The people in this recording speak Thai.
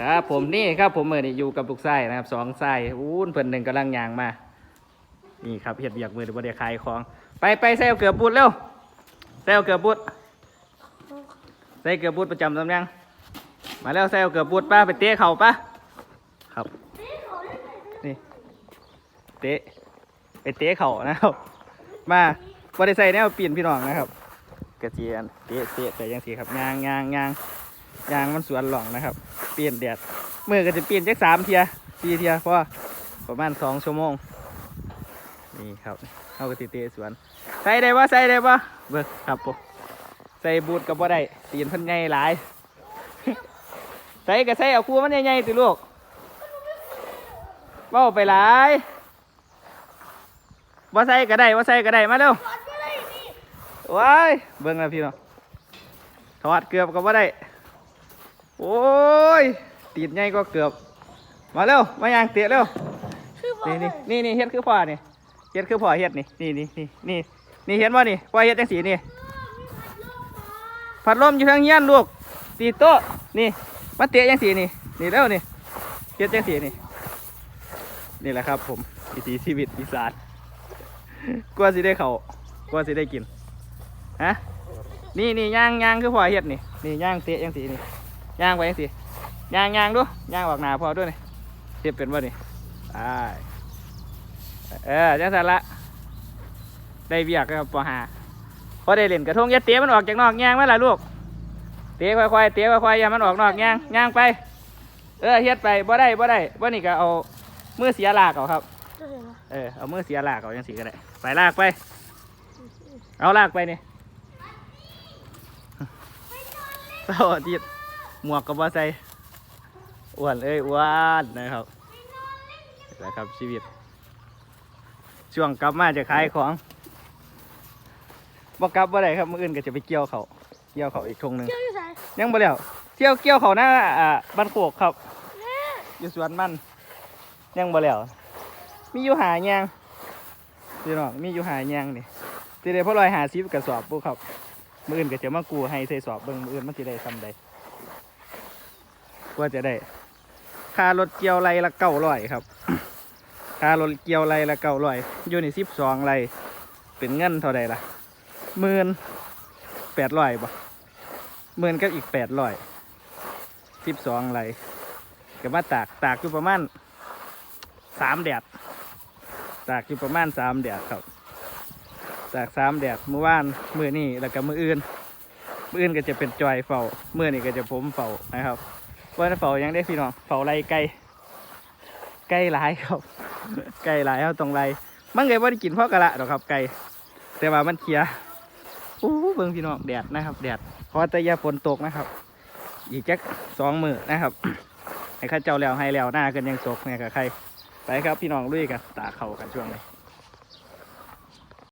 ครับผมนี่ครับผมเมื่อนี่อยู่กับลูกไส้นะครับสองไส้อู้นเพิ่นหนึ่งกำลังยางมา นี่ครับเห็ดเบียกมือหรือว่าเดียขายของ ไปไปใส่เอาเกือบบุดเร็วใส่เอาเกือบบุดใส่เกือบบุดประจำตำแหน่งมาแล้วใส่เอาเกือบบุดป้าไปเตะเข่าป้าครับนี่เตะไปเตะเข่านะครับมาบริใส่แนวปีนพี่น้องนะครับกระเจียนเตะเตะแต่ยังสีครับยางยางยาง ยางมันสวนหล่องนะครับ เปลี่ยนแดดมือก็จะเปลี่ยนจักสามเทียสี่เทียเพราะประมาณสองชั่วโมง นี่ครับเอากระติเตะสวน ใส่ได้ปะใส่ได้ปะเบิกครับผมใส่บูทกับบ่ได้ตีนพันใหญ่หลาย ใส่ก็ใส่เอาคู่มันใหญ่ๆติลูกเบ้าไปหลายว่าใส่ก็ได้ว่าใส่ก็ได้มาเร็วว้ายเบิ่งแล้วพี่เนาะถอดเกือบก็บ่ได้ โอ้ยตีนใหญ่ก็เกือบ มาเร็วมาย่างเตะเร็วคือบอกนี่นี่นี่นี่เฮ็ดคือพ่อนี่เฮ็ดคือพ่อเฮ็ดนี่นี่นี่นี่นี่นี่เห็นว่านี่พ่อเฮ็ดจังสีนี่พัดลมอยู่ทางเฮียนลูกตีโต๊ะนี่มาเตะจังสีนี่นี่แล้วนี่เฮ็ดจังสีนี่นี่แหละครับ ผมวิถีชีวิตอีสานกลัวสิได้เขากลัวสิได้กินฮะนี่นี่ย่างย่างคือพ่อเฮ็ดนี่นี่ย่างเตะจังสีนี่ ย่างไปสีย่างย่างดูย่างออกหนาพอด้วยนี่เฮ็ดเป็นว่านี่ใช่เออจังสันละได้เบียกครับปหาพอได้เล่นกระทงย่าเตะมันออกจากนอกแง่งไหมล่ะลูกเตะค่อยๆเตะค่อยๆอย่ามันออกนอกแง่งแง่งไป เออเฮ็ดไปบ่ได้บ่ได้บ่นี่ก็เอามือเสียหลากเอาครับ เออเอามือเสียหลากเอาจังสีก็ได้ไปลากไป เอาลากไปนี่โอ้ดิด หมวกกับบ่ใส่อ้วนเอ้ยอ้วนนะครับนี่แหละครับชีวิต ช่วงกลับมาจะขายของบ่กลับบ่ได้ครับมื้ออื่นก็จะไปเกี่ยวเขาวเกี่ยวเขาวอีกทงหนึงเจ้าอยู่ไหนยังบ่แล้วเที่ยวเกี่ยวเขาวหน้าอ่าบ้านโคกครับอยู่สวนมันยังบ่แล้วมีอยู่หาแยงพี่น้องมีอยู่หาแยงนี่สิได้พอลอยหาซิบกระสอบปุ๊ครับ มื้ออื่นก็จะมากูให้ใส่สอบเบิ่งมื้ออื่นมันสิได้ทำใด กว่าจะได้ ค่ารถเกี่ยวไรละเก้าร้อยครับ ค่ารถเกี่ยวไรละเก้าร้อยอยู่ในสิบสองไรเป็นเงินเท่าใดล่ะหมื่นแปดร้อยบ่หมื่นกับอีกแปดร้อยสิบสองไรก็มาตากตากอยู่ประมาณสามแดด ตากอยู่ประมาณสามแดดครับ ตากสามแดดเมื่อวานมื่อนี่แล้วก็มื่ออื่นมื่ออื่นก็จะเป็นจอยเฝ้ามื่อนี่ก็จะผมเฝ้านะครับ ว่าเฝ้ายังได้พี่น้องเฝ้าไรไก่ไก่หลายครับ ไก่หลายเอาตรงไรมันไงว่าได้กินพราะกะละหรอกครับไก่แต่ว่ามันเคียอู้เบิ่งพี่น้องแดดนะครับ แดดเพราะแต่ยาฝนตกนะครับ อีกจักสองมือนะครับให้ข้าเจ้าแล้วให้แล้วหน้ากันยังตกเนี่ยกับใครไปครับพี่น้องลุยกันตาเข่ากันช่วงนี้